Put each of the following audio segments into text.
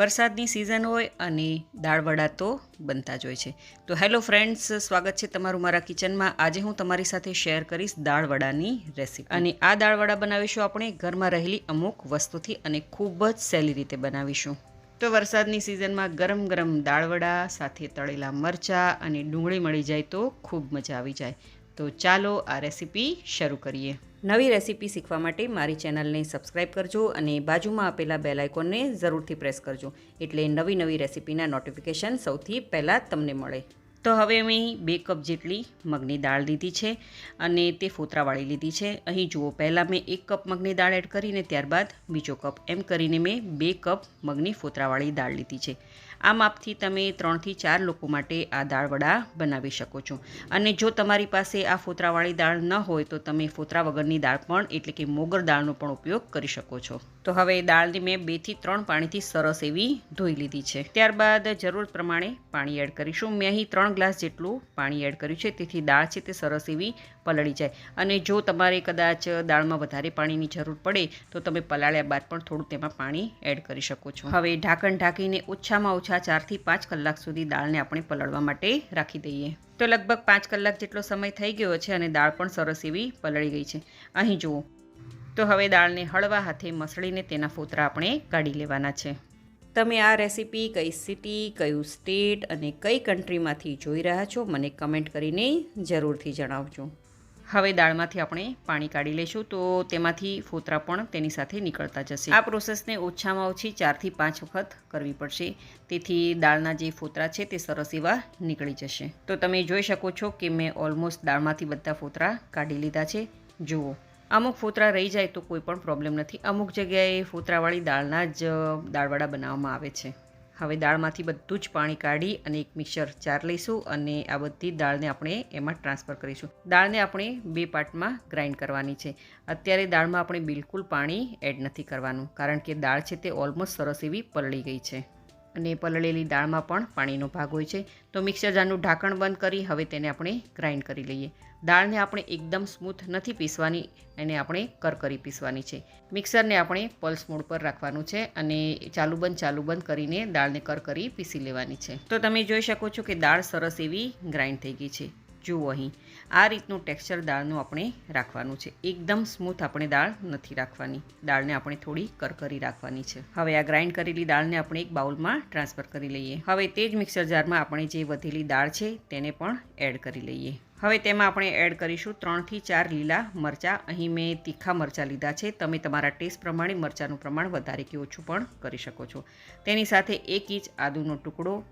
વરસાદની સિઝન હોય અને દાળવડા તો બનતા જ હોય છે. તો હેલો ફ્રેન્ડ્સ સ્વાગત છે તમારું મારા કિચનમાં. આજે હું તમારી સાથે શેર કરીશ દાળવડાની રેસીપી અને આ દાળવડા બનાવીશું આપણે. ઘરમાં રહેલી અમુક વસ્તુથી અને ખૂબ જ સહેલી રીતે બનાવીશું. તો વરસાદની સિઝનમાં ગરમ ગરમ દાળવડા, સાથે તળેલા મરચાં અને ડુંગળી મળી જાય તો ખૂબ મજા આવી જાય. તો ચાલો આ રેસીપી શરૂ કરીએ. નવી રેસીપી શીખવા માટે મારી ચેનલને સબસ્ક્રાઇબ કરજો અને બાજુમાં આપેલા બેલ જરૂરથી પ્રેસ કરજો. એટલે નવી નવી રેસીપીના નોટિફિકેશન સૌથી પહેલાં તમને મળે. તો હવે મેં બે કપ જેટલી મગની દાળ લીધી છે અને તે ફોતરાવાળી લીધી છે. અહીં જુઓ, પહેલાં મેં એક કપ મગની દાળ એડ કરીને ત્યારબાદ બીજો કપ. એમ કરીને મેં બે કપ મગની ફોતરાવાળી દાળ લીધી છે. આ માપથી તમે ત્રણથી ચાર લોકો માટે આ દાળ વડા બનાવી શકો છો. અને જો તમારી પાસે આ ફોતરાવાળી દાળ ન હોય તો તમે ફોતરા વગરની દાળ પણ, એટલે કે મોગર દાળનો પણ ઉપયોગ કરી શકો છો. તો હવે દાળને મેં બેથી ત્રણ પાણીથી સરસ એવી ધોઈ લીધી છે. ત્યારબાદ જરૂર પ્રમાણે પાણી એડ કરીશું. મેં અહીં ત્રણ ગ્લાસ જેટલું પાણી એડ કર્યું છે. તેથી દાળ છે તે સરસ એવી પલળી જાય. અને જો તમારે કદાચ દાળમાં વધારે પાણીની જરૂર પડે, તો તમે પલાળ્યા બાદ પણ થોડું તેમાં પાણી એડ કરી શકો છો. હવે ઢાંકણ ઢાંકીને ઓછામાં ઓછા ચારથી પાંચ કલાક સુધી દાળને આપણે પલળવા માટે રાખી દઈએ. તો લગભગ પાંચ કલાક જેટલો સમય થઈ ગયો છે અને દાળ પણ સરસ એવી પલળી ગઈ છે. અહીં જુઓ. તો હવે દાળને હળવા હાથે મસળીને તેના ફોતરા આપણે કાઢી લેવાના છે. તમે આ રેસીપી કઈ સિટી, કયું સ્ટેટ અને કઈ કન્ટ્રીમાંથી જોઈ રહ્યા છો, મને કમેન્ટ કરીને જરૂરથી જણાવજો. હવે દાળમાંથી આપણે પાણી કાઢી લઈશું તો તેમાંથી ફોતરા પણ તેની સાથે નીકળતા જશે. આ પ્રોસેસને ઓછામાં ઓછી ચારથી પાંચ વખત કરવી પડશે. તેથી દાળના જે ફોતરા છે તે સરસ એવા નીકળી જશે. તો તમે જોઈ શકો છો કે મેં ઓલમોસ્ટ દાળમાંથી બધા ફોતરા કાઢી લીધા છે. જુઓ. અમુક ફોતરા રહી જાય તો કોઈ પણ પ્રોબ્લેમ નથી. અમુક જગ્યાએ ફોતરાવાળી દાળના જ દાળવડા બનાવવામાં આવે છે. હવે દાળમાંથી બધું જ પાણી કાઢી અને એક મિક્સર ચાર લઈશું અને આ બધી દાળને આપણે એમાં ટ્રાન્સફર કરીશું. દાળને આપણે બે પાર્ટમાં ગ્રાઇન્ડ કરવાની છે. અત્યારે દાળમાં આપણે બિલકુલ પાણી એડ નથી કરવાનું, કારણ કે દાળ છે તે ઓલમોસ્ટ સરસ એવી પલળી ગઈ છે. અને પલળેલી દાળમાં પણ પાણીનો ભાગ હોય છે. તો મિક્સર જારનું ઢાંકણ બંધ કરી હવે તેને આપણે ગ્રાઇન્ડ કરી લઈએ. દાળને આપણે એકદમ સ્મૂથ નથી પીસવાની, એને આપણે કરકરી પીસવાની છે. મિક્સરને આપણે પલ્સ મોડ પર રાખવાનું છે અને ચાલુ બંધ ચાલુ બંધ કરીને દાળને કરકરી પીસી લેવાની છે. તો તમે જોઈ શકો છો કે દાળ સરસ એવી ગ્રાઇન્ડ થઈ ગઈ છે. જુઓ અહીં. આ રીતનું ટેક્સચર દાળનું આપણે રાખવાનું છે. એકદમ સ્મૂથ આપણે દાળ નથી રાખવાની. દાળને આપણે થોડી કરકરી રાખવાની છે. હવે આ ગ્રાઇન્ડ કરેલી દાળને આપણે એક બાઉલમાં ટ્રાન્સફર કરી લઈએ. હવે તે જ મિક્સર જારમાં આપણે જે વધેલી દાળ છે તેને પણ એડ કરી લઈએ. હવે તેમાં આપણે એડ કરીશું ત્રણથી ચાર લીલા મરચાં. અહીં મેં તીખા મરચાં લીધા છે. તમે તમારા ટેસ્ટ પ્રમાણે મરચાંનું પ્રમાણ વધારે કે ઓછું પણ કરી શકો છો. તેની સાથે એક ઇંચ આદુનો ટુકડો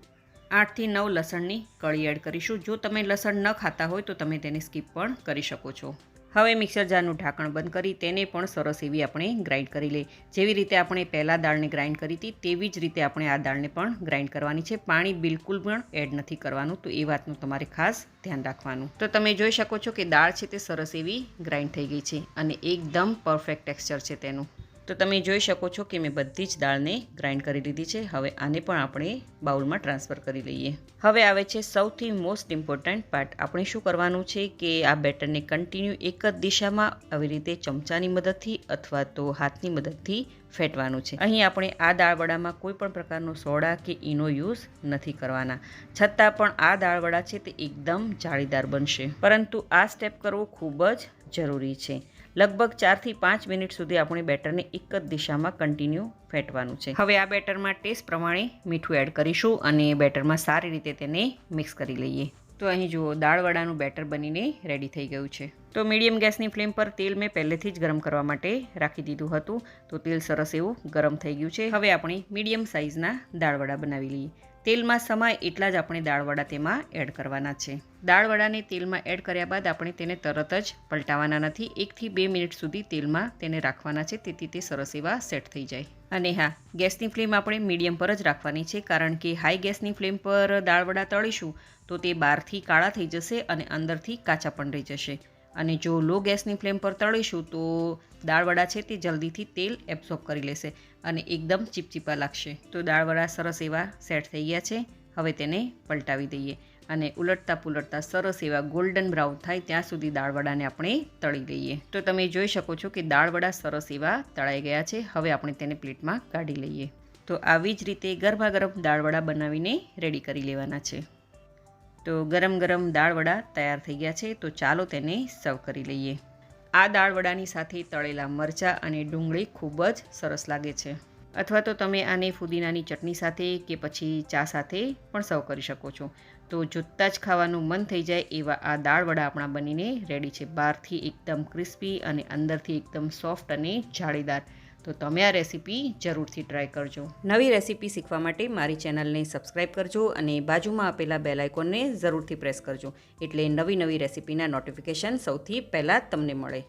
આઠથી નવ લસણની કળી એડ કરીશું. જો તમે લસણ ન ખાતા હોય તો તમે તેને સ્કીપ પણ કરી શકો છો. હવે મિક્સર જારનું ઢાંકણ બંધ કરી તેને પણ સરસ એવી આપણે ગ્રાઇન્ડ કરી લઈએ. જેવી રીતે આપણે પહેલાં દાળને ગ્રાઇન્ડ કરી હતી, તેવી જ રીતે આપણે આ દાળને પણ ગ્રાઇન્ડ કરવાની છે. પાણી બિલકુલ પણ એડ નથી કરવાનું, તો એ વાતનું તમારે ખાસ ધ્યાન રાખવાનું. તો તમે જોઈ શકો છો કે દાળ છે તે સરસ એવી ગ્રાઇન્ડ થઈ ગઈ છે અને એકદમ પરફેક્ટ ટેક્સચર છે તેનું. તો તમે જોઈ શકો છો કે મેં બધી જ દાળને ગ્રાઇન્ડ કરી લીધી છે. હવે આને પણ આપણે બાઉલમાં ટ્રાન્સફર કરી લઈએ. હવે આવે છે સૌથી મોસ્ટ ઇમ્પોર્ટન્ટ પાર્ટ આપણે શું કરવાનું છે કે આ બેટરને કન્ટિન્યુ એક જ દિશામાં આવી રીતે ચમચાની મદદથી અથવા તો હાથની મદદથી ફેટવાનું છે. અહીં આપણે આ દાળવડામાં કોઈ પણ પ્રકારનો સોડા કે ઈનો યુઝ નથી કરવાના. છતાં પણ આ દાળવડા છે તે એકદમ જાળીદાર બનશે. પરંતુ આ સ્ટેપ કરવો ખૂબ જ જરૂરી છે. લગભગ ચારથી પાંચ મિનિટ સુધી આપણે બેટરને એક જ દિશામાં કન્ટિન્યુ ફેટવાનું છે. હવે આ બેટરમાં ટેસ્ટ પ્રમાણે મીઠું એડ કરીશું અને બેટરમાં સારી રીતે તેને મિક્સ કરી લઈએ. તો અહીં જુઓ, દાળવડાનું બેટર બનીને રેડી થઈ ગયું છે. તો મીડિયમ ગેસની ફ્લેમ પર તેલ મેં પહેલેથી જ ગરમ કરવા માટે રાખી દીધું હતું. તો તેલ સરસ એવું ગરમ થઈ ગયું છે. હવે આપણે મીડિયમ સાઇઝના દાળવડા બનાવી લઈએ. તેલમાં સમાય એટલા જ આપણે દાળવડા તેમાં એડ કરવાના છે. દાળવડાને તેલમાં એડ કર્યા બાદ આપણે તેને તરત જ પલટાવાના નથી. એકથી બે મિનિટ સુધી તેલમાં તેને રાખવાના છે, તેથી તે સરસ એવા સેટ થઈ જાય. અને હા, ગેસની ફ્લેમ આપણે મીડિયમ પર જ રાખવાની છે, કારણ કે હાઈ ગેસની ફ્લેમ પર દાળવડા તળીશું, તો તે બહારથી કાળા થઈ જશે અને અંદરથી કાચા પણ રહી જશે. અને જો લો ગેસની ફ્લેમ પર તળીશું તો દાળવડા છે તે જલ્દીથી તેલ એબ્સોર્બ કરી લેશે અને એકદમ ચીપચીપા લાગશે. તો દાળવડા સરસ એવા સેટ થઈ ગયા છે. હવે તેને પલટાવી દઈએ અને ઉલટતા પુલટતા સરસ એવા ગોલ્ડન બ્રાઉન થાય ત્યાં સુધી દાળવડાને આપણે તળી લઈએ. તો તમે જોઈ શકો છો કે દાળવડા સરસ એવા તળાઈ ગયા છે. હવે આપણે તેને પ્લેટમાં કાઢી લઈએ. તો આવી જ રીતે ગરમા ગરમ દાળવડા બનાવીને રેડી કરી લેવાના છે. તો ગરમ ગરમ દાળવડા તૈયાર થઈ ગયા છે, તો ચાલો તેને સર્વ કરી લઈએ. આ દાળવડાની સાથે તળેલા મરચાં અને ડુંગળી ખૂબ જ સરસ લાગે છે. અથવા તો તમે આને ફુદીનાની ચટણી સાથે કે પછી ચા સાથે પણ સર્વ કરી શકો છો. તો જોતાં જ ખાવાનું મન થઈ જાય એવા આ દાળવડા આપણા બનીને રેડી છે. બહારથી એકદમ ક્રિસ્પી અને અંદરથી એકદમ સોફ્ટ અને જાળીદાર. તો તમે આ રેસીપી જરૂરથી ટ્રાય કરજો. નવી રેસીપી શીખવા માટે મારી ચેનલને સબસ્ક્રાઈબ કરજો અને બાજુમાં આપેલા બેલ આઇકોનને જરૂરથી પ્રેસ કરજો. એટલે નવી નવી રેસીપીના નોટિફિકેશન સૌથી પહેલાં તમને મળે.